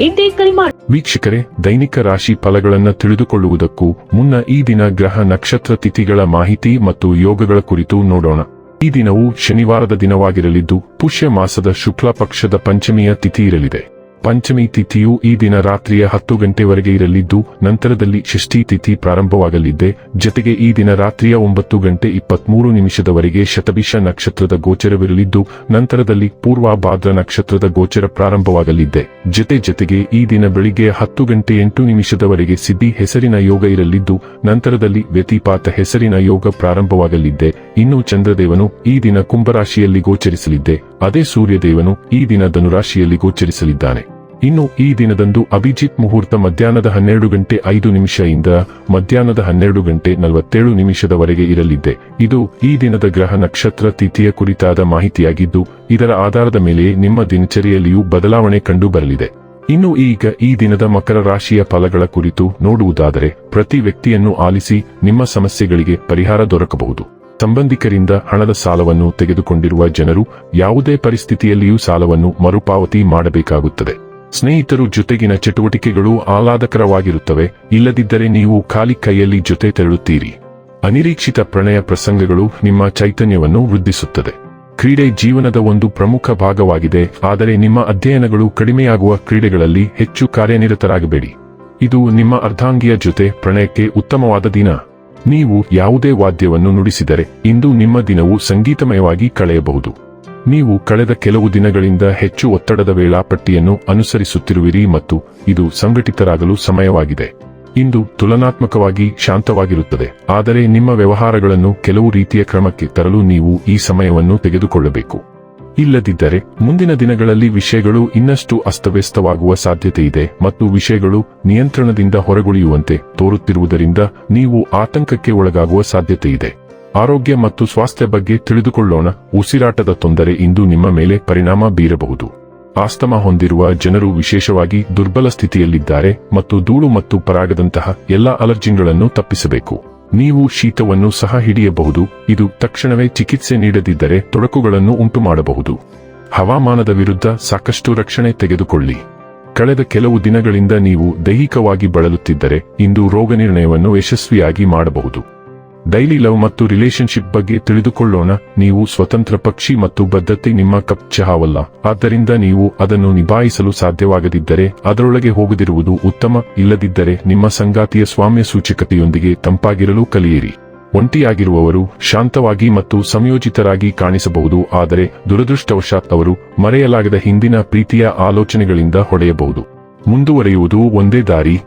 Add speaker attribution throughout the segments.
Speaker 1: ಎಂದೇ ಕರೆ
Speaker 2: ವೀಕ್ಷಕರೇ, ದೈನಿಕ ರಾಶಿ ಫಲಗಳನ್ನು ತಿಳಿದುಕೊಳ್ಳುವುದಕ್ಕೂ ಮುನ್ನ ಈ ದಿನ ಗ್ರಹ ನಕ್ಷತ್ರ ತಿಥಿಗಳ ಮಾಹಿತಿ ಮತ್ತು ಯೋಗಗಳ ಕುರಿತು ನೋಡೋಣ. ಈ ದಿನವು ಶನಿವಾರದ ದಿನವಾಗಿರಲಿದ್ದು, ಪುಷ್ಯ ಮಾಸದ ಶುಕ್ಲ ಪಕ್ಷದ ಪಂಚಮಿಯ ತಿಥಿ ಇರಲಿದೆ. ಪಂಚಮಿ ತಿಥಿಯು ಈ ದಿನ ರಾತ್ರಿಯ ಹತ್ತು ಗಂಟೆವರೆಗೆ ಇರಲಿದ್ದು, ನಂತರದಲ್ಲಿ ಷಷ್ಠಿ ತಿಥಿ ಪ್ರಾರಂಭವಾಗಲಿದ್ದೆ ಜತೆಗೆ ಈ ದಿನ ರಾತ್ರಿಯ ಒಂಬತ್ತು ಗಂಟೆ ಇಪ್ಪತ್ಮೂರು ನಿಮಿಷದವರೆಗೆ ಶತಭಿಷ ನಕ್ಷತ್ರದ ಗೋಚರವಿರಲಿದ್ದು, ನಂತರದಲ್ಲಿ ಪೂರ್ವಾಭಾದ್ರ ನಕ್ಷತ್ರದ ಗೋಚರ ಪ್ರಾರಂಭವಾಗಲಿದ್ದೆ ಜತೆ ಜತೆಗೆ ಈ ದಿನ ಬೆಳಿಗ್ಗೆ ಹತ್ತು ಗಂಟೆ ಎಂಟು ನಿಮಿಷದವರೆಗೆ ಸಿದ್ಧಿ ಹೆಸರಿನ ಯೋಗ ಇರಲಿದ್ದು, ನಂತರದಲ್ಲಿ ವ್ಯತಿಪಾತ ಹೆಸರಿನ ಯೋಗ ಪ್ರಾರಂಭವಾಗಲಿದ್ದೆ ಇನ್ನು ಚಂದ್ರದೇವನು ಈ ದಿನ ಕುಂಭರಾಶಿಯಲ್ಲಿ ಗೋಚರಿಸಲಿದ್ದೆ ಅದೇ ಸೂರ್ಯದೇವನು ಈ ದಿನ ಧನುರಾಶಿಯಲ್ಲಿ ಗೋಚರಿಸಲಿದ್ದಾನೆ. ಇನ್ನು ಈ ದಿನದಂದು ಅಭಿಜಿತ್ ಮುಹೂರ್ತ ಮಧ್ಯಾಹ್ನದ ಹನ್ನೆರಡು ಗಂಟೆ ಐದು ನಿಮಿಷದಿಂದ ಮಧ್ಯಾಹ್ನದ ಹನ್ನೆರಡು ಗಂಟೆ ನಲವತ್ತೇಳು ನಿಮಿಷದವರೆಗೆ ಇರಲಿದೆ. ಇದು ಈ ದಿನದ ಗ್ರಹ ನಕ್ಷತ್ರ ತಿಥಿಯ ಕುರಿತಾದ ಮಾಹಿತಿಯಾಗಿದ್ದು, ಇದರ ಆಧಾರದ ಮೇಲೆ ನಿಮ್ಮ ದಿನಚರಿಯಲ್ಲಿಯೂ ಬದಲಾವಣೆ ಕಂಡು ಬರಲಿದೆ ಇನ್ನು ಈಗ ಈ ದಿನದ ಮಕರ ರಾಶಿಯ ಫಲಗಳ ಕುರಿತು ನೋಡುವುದಾದರೆ, ಪ್ರತಿ ವ್ಯಕ್ತಿಯನ್ನು ಆಲಿಸಿ ನಿಮ್ಮ ಸಮಸ್ಯೆಗಳಿಗೆ ಪರಿಹಾರ ದೊರಕಬಹುದು. ಸಂಬಂಧಿಕರಿಂದ ಹಣದ ಸಾಲವನ್ನು ತೆಗೆದುಕೊಂಡಿರುವ ಜನರು ಯಾವುದೇ ಪರಿಸ್ಥಿತಿಯಲ್ಲಿಯೂ ಸಾಲವನ್ನು ಮರುಪಾವತಿ ಮಾಡಬೇಕಾಗುತ್ತದೆ. ಸ್ನೇಹಿತರು ಜೊತೆಗಿನ ಚಟುವಟಿಕೆಗಳು ಆಹ್ಲಾದಕರವಾಗಿರುತ್ತವೆ. ಇಲ್ಲದಿದ್ದರೆ ನೀವು ಖಾಲಿ ಕೈಯಲ್ಲಿ ಜೊತೆ ತೆರಳುತ್ತೀರಿ. ಅನಿರೀಕ್ಷಿತ ಪ್ರಣಯ ಪ್ರಸಂಗಗಳು ನಿಮ್ಮ ಚೈತನ್ಯವನ್ನು ವೃದ್ಧಿಸುತ್ತದೆ. ಕ್ರೀಡೆ ಜೀವನದ ಒಂದು ಪ್ರಮುಖ ಭಾಗವಾಗಿದೆ. ಆದರೆ ನಿಮ್ಮ ಅಧ್ಯಯನಗಳು ಕಡಿಮೆಯಾಗುವ ಕ್ರೀಡೆಗಳಲ್ಲಿ ಹೆಚ್ಚು ಕಾರ್ಯನಿರತರಾಗಬೇಡಿ. ಇದು ನಿಮ್ಮ ಅರ್ಧಾಂಗಿಯ ಜೊತೆ ಪ್ರಣಯಕ್ಕೆ ಉತ್ತಮವಾದ ದಿನ. ನೀವು ಯಾವುದೇ ವಾದ್ಯವನ್ನು ನುಡಿಸಿದರೆ ಇಂದು ನಿಮ್ಮ ದಿನವು ಸಂಗೀತಮಯವಾಗಿ ಕಳೆಯಬಹುದು. ನೀವು ಕಳೆದ ಕೆಲವು ದಿನಗಳಿಂದ ಹೆಚ್ಚು ಒತ್ತಡದ ವೇಳಾಪಟ್ಟಿಯನ್ನು ಅನುಸರಿಸುತ್ತಿರುವಿರಿ ಮತ್ತು ಇದು ಸಂಘಟಿತರಾಗಲು ಸಮಯವಾಗಿದೆ. ಇಂದು ತುಲನಾತ್ಮಕವಾಗಿ ಶಾಂತವಾಗಿರುತ್ತದೆ. ಆದರೆ ನಿಮ್ಮ ವ್ಯವಹಾರಗಳನ್ನು ಕೆಲವು ರೀತಿಯ ಕ್ರಮಕ್ಕೆ ತರಲು ನೀವು ಈ ಸಮಯವನ್ನು ತೆಗೆದುಕೊಳ್ಳಬೇಕು. ಇಲ್ಲದಿದ್ದರೆ, ಮುಂದಿನ ದಿನಗಳಲ್ಲಿ ವಿಷಯಗಳು ಇನ್ನಷ್ಟು ಅಸ್ತವ್ಯಸ್ತವಾಗುವ ಸಾಧ್ಯತೆಯಿದೆ ಮತ್ತು ವಿಷಯಗಳು ನಿಯಂತ್ರಣದಿಂದ ಹೊರಗುಳಿಯುವಂತೆ ತೋರುತ್ತಿರುವುದರಿಂದ ನೀವು ಆತಂಕಕ್ಕೆ ಒಳಗಾಗುವ ಸಾಧ್ಯತೆ ಇದೆ ಆರೋಗ್ಯ ಮತ್ತು ಸ್ವಾಸ್ಥ್ಯ ಬಗ್ಗೆ ತಿಳಿದುಕೊಳ್ಳೋಣ. ಉಸಿರಾಟದ ತೊಂದರೆ ಇಂದು ನಿಮ್ಮ ಮೇಲೆ ಪರಿಣಾಮ ಬೀರಬಹುದು. ಆಸ್ತಮಾ ಹೊಂದಿರುವ ಜನರು ವಿಶೇಷವಾಗಿ ದುರ್ಬಲ ಸ್ಥಿತಿಯಲ್ಲಿದ್ದಾರೆ ಮತ್ತು ಧೂಳು ಮತ್ತು ಪರಾಗದಂತಹ ಎಲ್ಲಾ ಅಲರ್ಜಿಗಳನ್ನು ತಪ್ಪಿಸಬೇಕು. ನೀವು ಶೀತವನ್ನು ಸಹ ಹಿಡಿಯಬಹುದು. ಇದು ತಕ್ಷಣವೇ ಚಿಕಿತ್ಸೆ ನೀಡದಿದ್ದರೆ ತೊಡಕುಗಳನ್ನು ಉಂಟುಮಾಡಬಹುದು. ಹವಾಮಾನದ ವಿರುದ್ಧ ಸಾಕಷ್ಟು ರಕ್ಷಣೆ ತೆಗೆದುಕೊಳ್ಳಿ. ಕಳೆದ ಕೆಲವು ದಿನಗಳಿಂದ ನೀವು ದೈಹಿಕವಾಗಿ ಬಳಲುತ್ತಿದ್ದರೆ ಇಂದು ರೋಗ ನಿರ್ಣಯವನ್ನು ಯಶಸ್ವಿಯಾಗಿ ಮಾಡಬಹುದು. ಡೈಲಿ ಲವ್ ಮತ್ತು ರಿಲೇಶನ್ಶಿಪ್ ಬಗ್ಗೆ ತಿಳಿದುಕೊಳ್ಳೋಣ. ನೀವು ಸ್ವತಂತ್ರ ಪಕ್ಷಿ ಮತ್ತು ಬದ್ಧತೆ ನಿಮ್ಮ ಕಪ್ ಚಹಾವಲ್ಲ. ಆದ್ದರಿಂದ ನೀವು ಅದನ್ನು ನಿಭಾಯಿಸಲು ಸಾಧ್ಯವಾಗದಿದ್ದರೆ, ಅದರೊಳಗೆ ಹೋಗದಿರುವುದು ಉತ್ತಮ. ಇಲ್ಲದಿದ್ದರೆ ನಿಮ್ಮ ಸಂಗಾತಿಯ ಸ್ವಾಮ್ಯ ಸೂಚಕತೆಯೊಂದಿಗೆ ತಂಪಾಗಿರಲು ಕಲಿಯಿರಿ. ಒಂಟಿಯಾಗಿರುವವರು ಶಾಂತವಾಗಿ ಮತ್ತು ಸಂಯೋಜಿತರಾಗಿ ಕಾಣಿಸಬಹುದು, ಆದರೆ ದುರದೃಷ್ಟವಶಾತ್ ಅವರು ಮರೆಯಲಾಗದ ಹಿಂದಿನ ಪ್ರೀತಿಯ ಆಲೋಚನೆಗಳಿಂದ ಹೊಡೆಯಬಹುದು ಮುಂದುವರಿಯುವುದು ಒಂದೇ ದಾರಿ.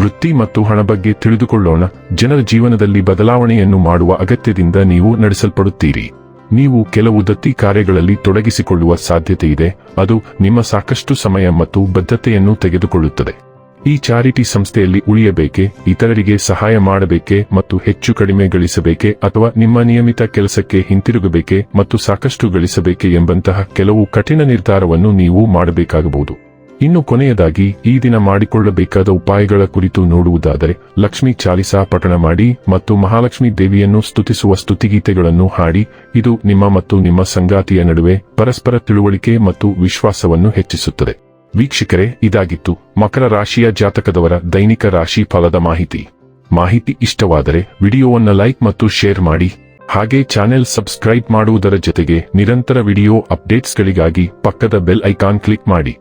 Speaker 2: ವೃತ್ತಿ ಮತ್ತು ಹಣ ಬಗ್ಗೆ ತಿಳಿದುಕೊಳ್ಳೋಣ. ಜನರ ಜೀವನದಲ್ಲಿ ಬದಲಾವಣೆಯನ್ನು ಮಾಡುವ ಅಗತ್ಯದಿಂದ ನೀವು ನಡೆಸಲ್ಪಡುತ್ತೀರಿ. ನೀವು ಕೆಲವು ದತ್ತಿ ಕಾರ್ಯಗಳಲ್ಲಿ ತೊಡಗಿಸಿಕೊಳ್ಳುವ ಸಾಧ್ಯತೆ ಇದೆ. ಅದು ನಿಮ್ಮ ಸಾಕಷ್ಟು ಸಮಯ ಮತ್ತು ಬದ್ಧತೆಯನ್ನು ತೆಗೆದುಕೊಳ್ಳುತ್ತದೆ. ಈ ಚಾರಿಟಿ ಸಂಸ್ಥೆಯಲ್ಲಿ ಉಳಿಯಬೇಕೆ, ಇತರರಿಗೆ ಸಹಾಯ ಮಾಡಬೇಕೆ ಮತ್ತು ಹೆಚ್ಚು ಕಡಿಮೆ ಗಳಿಸಬೇಕೆ ಅಥವಾ ನಿಮ್ಮ ನಿಯಮಿತ ಕೆಲಸಕ್ಕೆ ಹಿಂತಿರುಗಬೇಕೆ ಮತ್ತು ಸಾಕಷ್ಟು ಗಳಿಸಬೇಕೆ ಎಂಬಂತಹ ಕೆಲವು ಕಠಿಣ ನಿರ್ಧಾರವನ್ನು ನೀವು ಮಾಡಬೇಕಾಗಬಹುದು. ಇನ್ನು ಕೊನೆಯದಾಗಿ, ಈ ದಿನ ಮಾಡಿಕೊಳ್ಳಬೇಕಾದ ಉಪಾಯಗಳ ಕುರಿತು ನೋಡುವುದಾದರೆ, ಲಕ್ಷ್ಮಿ ಚಾಲಿಸಾ ಪಠಣ ಮಾಡಿ ಮತ್ತು ಮಹಾಲಕ್ಷ್ಮಿ ದೇವಿಯನ್ನು ಸ್ತುತಿಸುವ ಸ್ತುತಿಗೀತೆಗಳನ್ನು ಹಾಡಿ, ಇದು ನಿಮ್ಮ ಮತ್ತು ನಿಮ್ಮ ಸಂಗಾತಿಯ ನಡುವೆ ಪರಸ್ಪರ ತಿಳುವಳಿಕೆ ಮತ್ತು ವಿಶ್ವಾಸವನ್ನು ಹೆಚ್ಚಿಸುತ್ತದೆ. ವೀಕ್ಷಕರೇ, ಇದಾಗಿತ್ತು ಮಕರ ರಾಶಿಯ ಜಾತಕದವರ ದೈನಿಕ ರಾಶಿ ಫಲದ ಮಾಹಿತಿ. ಮಾಹಿತಿ ಇಷ್ಟವಾದರೆ ವಿಡಿಯೋವನ್ನು ಲೈಕ್ ಮತ್ತು ಶೇರ್ ಮಾಡಿ. ಹಾಗೆ ಚಾನೆಲ್ ಸಬ್ಸ್ಕ್ರೈಬ್ ಮಾಡುವುದರ ಜೊತೆಗೆ ನಿರಂತರ ವಿಡಿಯೋ ಅಪ್ಡೇಟ್ಸ್ಗಳಿಗಾಗಿ ಪಕ್ಕದ ಬೆಲ್ ಐಕಾನ್ ಕ್ಲಿಕ್ ಮಾಡಿ.